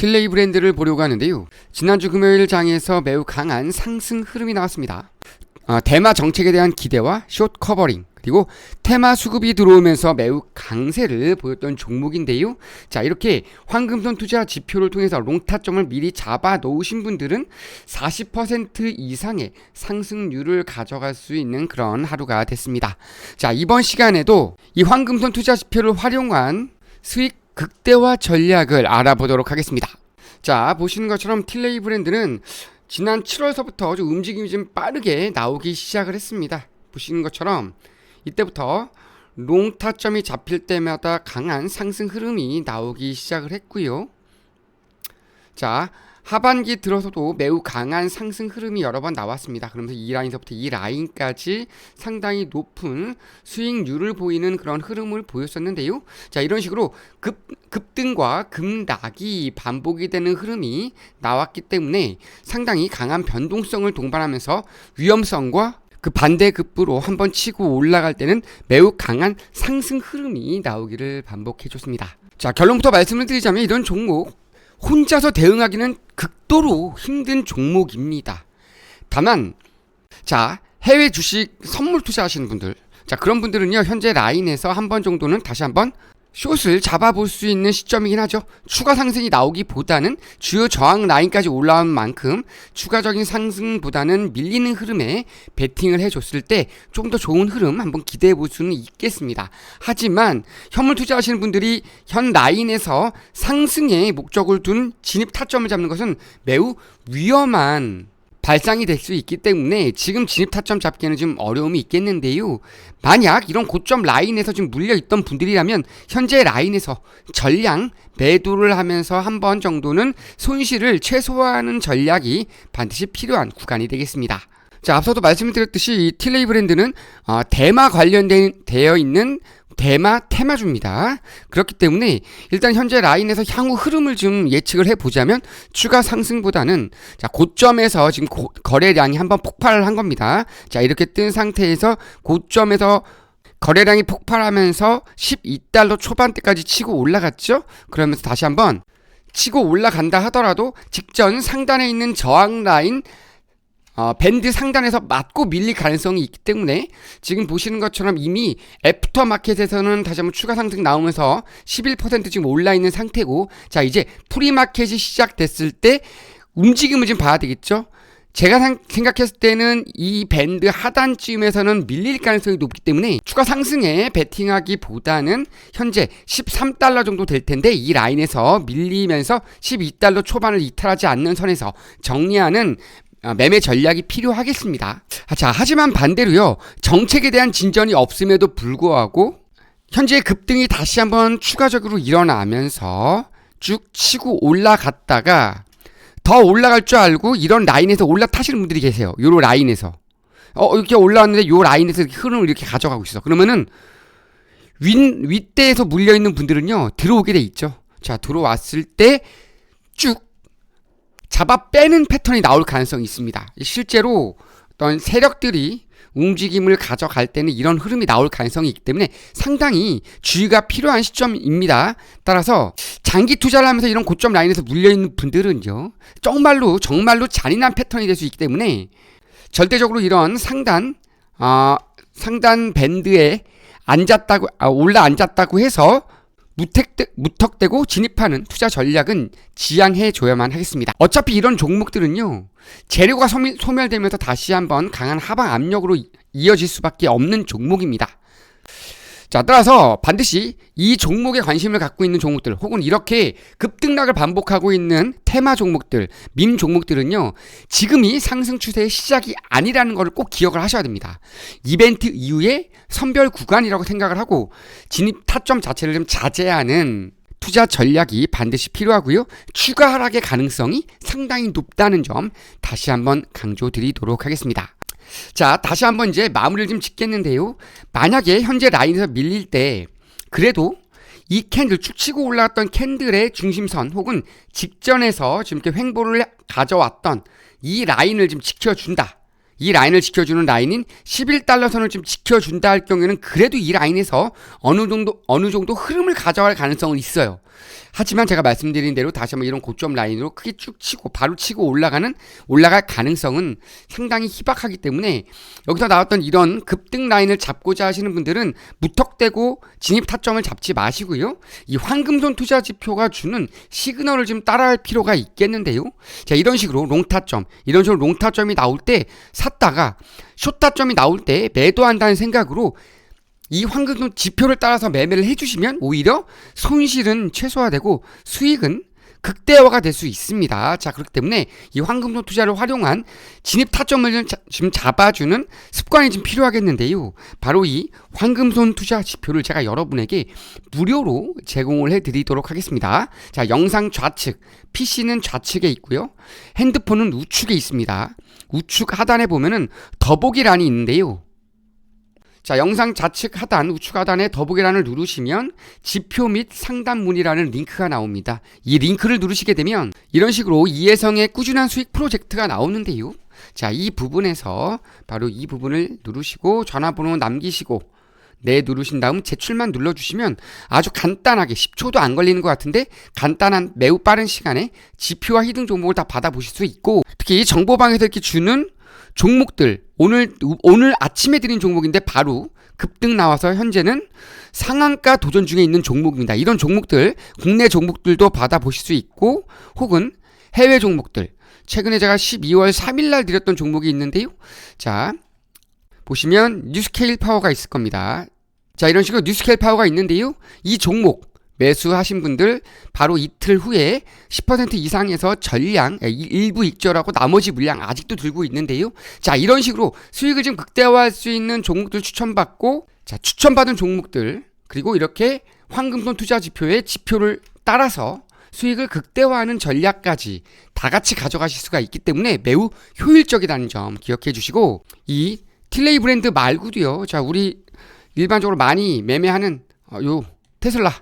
틸레이 브랜드를 보려고 하는데요. 지난주 금요일 장에서 매우 강한 상승 흐름이 나왔습니다. 어, 대마 정책에 대한 기대와 숏 커버링 그리고 테마 수급이 들어오면서 매우 강세를 보였던 종목인데요. 자, 이렇게 황금손 투자 지표를 통해서 롱타점을 미리 잡아 놓으신 분들은 40% 이상의 상승률을 가져갈 수 있는 그런 하루가 됐습니다. 자, 이번 시간에도 이 황금손 투자 지표를 활용한 수익 극대화 전략을 알아보도록 하겠습니다. 자, 보시는 것처럼 틸레이 브랜드는 지난 7월서부터 좀 움직임이 좀 빠르게 나오기 시작을 했습니다. 보시는 것처럼 이때부터 롱 타점이 잡힐 때마다 강한 상승 흐름이 나오기 시작을 했고요. 자, 하반기 들어서도 매우 강한 상승 흐름이 여러 번 나왔습니다. 그러면서 이 라인서부터 이 라인까지 상당히 높은 수익률을 보이는 그런 흐름을 보였었는데요. 자, 이런 식으로 급, 급등과 급락이 반복이 되는 흐름이 나왔기 때문에 상당히 강한 변동성을 동반하면서 위험성과 그 반대급부로 한번 치고 올라갈 때는 매우 강한 상승 흐름이 나오기를 반복해 줬습니다. 자, 결론부터 말씀을 드리자면 이런 종목 혼자서 대응하기는 극도로 힘든 종목입니다. 다만 자, 해외 주식 선물 투자하시는 분들 자, 그런 분들은요. 현재 라인에서 한 번 정도는 다시 한번 숏을 잡아볼 수 있는 시점이긴 하죠. 추가 상승이 나오기보다는 주요 저항 라인까지 올라온 만큼 추가적인 상승보다는 밀리는 흐름에 베팅을 해줬을 때 좀 더 좋은 흐름 한번 기대해 볼 수는 있겠습니다. 하지만 현물 투자하시는 분들이 현 라인에서 상승에 목적을 둔 진입 타점을 잡는 것은 매우 위험한 발상이 될 수 있기 때문에 지금 진입 타점 잡기에는 좀 어려움이 있겠는데요. 만약 이런 고점 라인에서 지금 물려 있던 분들이라면 현재 라인에서 전량 매도를 하면서 한 번 정도는 손실을 최소화하는 전략이 반드시 필요한 구간이 되겠습니다. 자, 앞서도 말씀드렸듯이 이 틸레이 브랜드는 어, 대마 관련된 되어 있는 대마 테마주입니다. 그렇기 때문에 일단 현재 라인에서 향후 흐름을 좀 예측을 해보자면 추가 상승보다는 자 고점에서 지금 고, 거래량이 한번 폭발을 한 겁니다. 자 이렇게 뜬 상태에서 고점에서 거래량이 폭발하면서 12달러 초반대까지 치고 올라갔죠. 그러면서 다시 한번 치고 올라간다 하더라도 직전 상단에 있는 저항 라인 어, 밴드 상단에서 맞고 밀릴 가능성이 있기 때문에 지금 보시는 것처럼 이미 애프터 마켓에서는 다시 한번 추가 상승 나오면서 11% 지금 올라 있는 상태고 자 이제 프리마켓이 시작됐을 때 움직임을 좀 봐야 되겠죠. 제가 상, 생각했을 때는 이 밴드 하단쯤에서는 밀릴 가능성이 높기 때문에 추가 상승에 베팅하기보다는 현재 13달러 정도 될 텐데 이 라인에서 밀리면서 12달러 초반을 이탈하지 않는 선에서 정리하는 아, 매매 전략이 필요하겠습니다. 아, 자, 하지만 반대로요. 정책에 대한 진전이 없음에도 불구하고 현재 급등이 다시 한번 추가적으로 일어나면서 쭉 치고 올라갔다가 더 올라갈 줄 알고 이런 라인에서 올라타시는 분들이 계세요. 요 라인에서. 어, 이렇게 올라왔는데 요 라인에서 흐름을 이렇게 가져가고 있어. 그러면은 윗, 윗대에서 물려있는 분들은요, 들어오게 돼 있죠. 자, 들어왔을 때 쭉 잡아 빼는 패턴이 나올 가능성이 있습니다. 실제로 어떤 세력들이 움직임을 가져갈 때는 이런 흐름이 나올 가능성이 있기 때문에 상당히 주의가 필요한 시점입니다. 따라서 장기 투자를 하면서 이런 고점 라인에서 물려있는 분들은요, 정말로, 정말로 잔인한 패턴이 될 수 있기 때문에 절대적으로 이런 상단, 어, 상단 밴드에 앉았다고, 아, 올라 앉았다고 해서 무택대, 무턱대고 진입하는 투자 전략은 지양해 줘야만 하겠습니다. 어차피 이런 종목들은요, 재료가 소멸, 소멸되면서 다시 한번 강한 하방 압력으로 이어질 수밖에 없는 종목입니다. 자, 따라서 반드시 이 종목에 관심을 갖고 있는 종목들, 혹은 이렇게 급등락을 반복하고 있는 테마 종목들, 민 종목들은요, 지금이 상승 추세의 시작이 아니라는 것을 꼭 기억을 하셔야 됩니다. 이벤트 이후에 선별 구간이라고 생각을 하고, 진입 타점 자체를 좀 자제하는 투자 전략이 반드시 필요하고요. 추가 하락의 가능성이 상당히 높다는 점 다시 한번 강조드리도록 하겠습니다. 자, 다시 한번 이제 마무리를 좀 짓겠는데요. 만약에 현재 라인에서 밀릴 때 그래도 이 캔들 쭉 치고 올라왔던 캔들의 중심선 혹은 직전에서 지금 이렇게 횡보를 가져왔던 이 라인을 좀 지켜준다. 이 라인을 지켜주는 라인인 11달러 선을 좀 지켜준다 할 경우에는 그래도 이 라인에서 어느 정도 어느 정도 흐름을 가져갈 가능성은 있어요. 하지만 제가 말씀드린 대로 다시 한번 이런 고점 라인으로 크게 쭉 치고 바로 치고 올라가는 올라갈 가능성은 상당히 희박하기 때문에 여기서 나왔던 이런 급등 라인을 잡고자 하시는 분들은 무턱대고 진입 타점을 잡지 마시고요. 이 황금손 투자 지표가 주는 시그널을 좀 따라할 필요가 있겠는데요. 자, 이런 식으로 롱 타점, 이런 식으로 롱 타점이 나올 때 샀다가 숏타점이 나올 때 매도한다는 생각으로 이 황금손 지표를 따라서 매매를 해주시면 오히려 손실은 최소화되고 수익은 극대화가 될 수 있습니다. 자, 그렇기 때문에 이 황금손 투자를 활용한 진입 타점을 지금 잡아주는 습관이 좀 필요하겠는데요. 바로 이 황금손 투자 지표를 제가 여러분에게 무료로 제공을 해드리도록 하겠습니다. 자, 영상 좌측, PC는 좌측에 있고요. 핸드폰은 우측에 있습니다. 우측 하단에 보면은 더보기란이 있는데요. 자, 영상 좌측 하단, 우측 하단에 더보기란을 누르시면 지표 및 상담문이라는 링크가 나옵니다. 이 링크를 누르시게 되면 이런 식으로 이해성의 꾸준한 수익 프로젝트가 나오는데요. 자, 이 부분에서 바로 이 부분을 누르시고 전화번호 남기시고 네 누르신 다음 제출만 눌러주시면 아주 간단하게 10초도 안 걸리는 것 같은데 간단한 매우 빠른 시간에 지표와 히든 종목을 다 받아보실 수 있고 특히 정보방에서 이렇게 주는 종목들 오늘 오늘 아침에 드린 종목인데 바로 급등 나와서 현재는 상한가 도전 중에 있는 종목입니다. 이런 종목들 국내 종목들도 받아보실 수 있고 혹은 해외 종목들 최근에 제가 12월 3일 날 드렸던 종목이 있는데요. 자 보시면 뉴스케일 파워가 있을 겁니다. 자 이런 식으로 뉴스케일 파워가 있는데요. 이 종목 매수하신 분들 바로 이틀 후에 10% 이상에서 전량 예, 일부 익절하고 나머지 물량 아직도 들고 있는데요. 자 이런 식으로 수익을 좀 극대화할 수 있는 종목들 추천받고 자 추천받은 종목들 그리고 이렇게 황금손 투자 지표의 지표를 따라서 수익을 극대화하는 전략까지 다 같이 가져가실 수가 있기 때문에 매우 효율적이라는 점 기억해 주시고 이 틸레이 브랜드 말고도요. 자 우리 일반적으로 많이 매매하는 어, 요 테슬라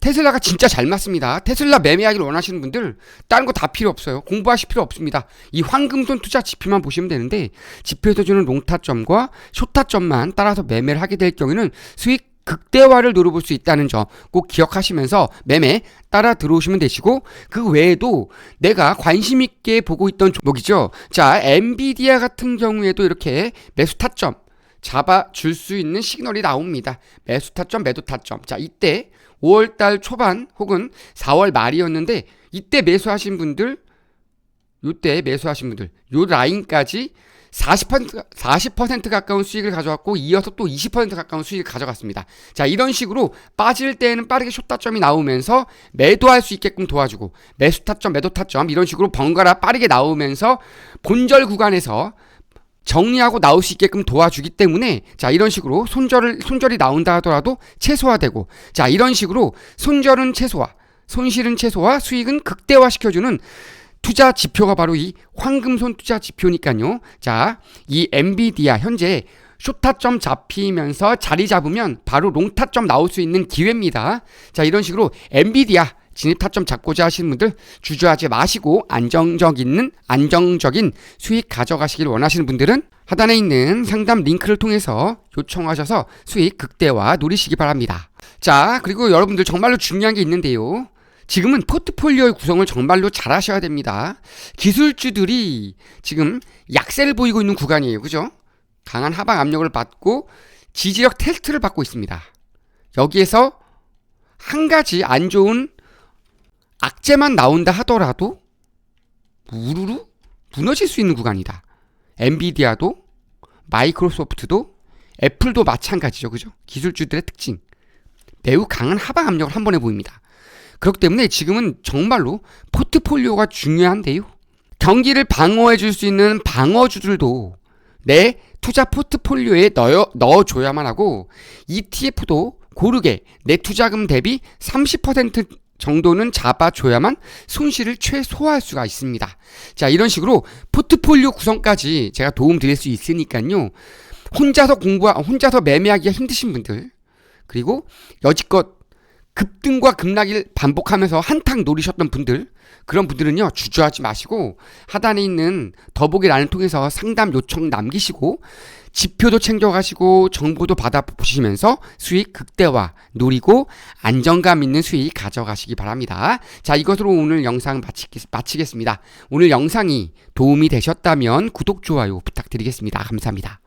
테슬라가 진짜 잘 맞습니다. 테슬라 매매하기를 원하시는 분들 다른 거 다 필요 없어요. 공부하실 필요 없습니다. 이 황금손 투자 지표만 보시면 되는데 지표에서 주는 롱타점과 숏타점만 따라서 매매를 하게 될 경우에는 수익 극대화를 노려볼 수 있다는 점 꼭 기억하시면서 매매 따라 들어오시면 되시고 그 외에도 내가 관심 있게 보고 있던 종목이죠. 자, 엔비디아 같은 경우에도 이렇게 매수 타점 잡아 줄 수 있는 시그널이 나옵니다. 매수 타점, 매도 타점. 자, 이때 5월 달 초반 혹은 4월 말이었는데 이때 매수하신 분들 요때 매수하신 분들 요 라인까지 40% 40% 가까운 수익을 가져왔고 이어서 또 20% 가까운 수익을 가져갔습니다. 자, 이런 식으로 빠질 때에는 빠르게 숏 타점이 나오면서 매도할 수 있게끔 도와주고 매수 타점, 매도 타점 이런 식으로 번갈아 빠르게 나오면서 본절 구간에서 정리하고 나올 수 있게끔 도와주기 때문에 자 이런 식으로 손절을 손절이 나온다 하더라도 최소화되고 자 이런 식으로 손절은 최소화 손실은 최소화 수익은 극대화 시켜주는 투자 지표가 바로 이 황금손 투자 지표니까요 자 이 엔비디아 현재 쇼타점 잡히면서 자리 잡으면 바로 롱타점 나올 수 있는 기회입니다 자 이런 식으로 엔비디아 진입 타점 잡고자 하시는 분들 주저하지 마시고 안정적 있는 안정적인 수익 가져가시길 원하시는 분들은 하단에 있는 상담 링크를 통해서 요청하셔서 수익 극대화 노리시기 바랍니다. 자, 그리고 여러분들 정말로 중요한 게 있는데요. 지금은 포트폴리오의 구성을 정말로 잘 하셔야 됩니다. 기술주들이 지금 약세를 보이고 있는 구간이에요. 그죠? 강한 하방 압력을 받고 지지력 테스트를 받고 있습니다. 여기에서 한 가지 안 좋은 악재만 나온다 하더라도 우르르 무너질 수 있는 구간이다. 엔비디아도 마이크로소프트도 애플도 마찬가지죠. 그죠? 기술주들의 특징. 매우 강한 하방 압력을 한 번에 보입니다. 그렇기 때문에 지금은 정말로 포트폴리오가 중요한데요. 경기를 방어해 줄 수 있는 방어주들도 내 투자 포트폴리오에 넣어, 넣어줘야만 하고 ETF도 고르게 내 투자금 대비 30% 정도는 잡아줘야만 손실을 최소화할 수가 있습니다. 자, 이런 식으로 포트폴리오 구성까지 제가 도움 드릴 수 있으니까요. 혼자서 공부, 혼자서 매매하기가 힘드신 분들, 그리고 여지껏 급등과 급락을 반복하면서 한탕 노리셨던 분들 그런 분들은요 주저하지 마시고 하단에 있는 더보기란을 통해서 상담 요청 남기시고 지표도 챙겨가시고 정보도 받아보시면서 수익 극대화 누리고 안정감 있는 수익 가져가시기 바랍니다. 자 이것으로 오늘 영상 마치겠, 마치겠습니다. 오늘 영상이 도움이 되셨다면 구독 좋아요 부탁드리겠습니다. 감사합니다.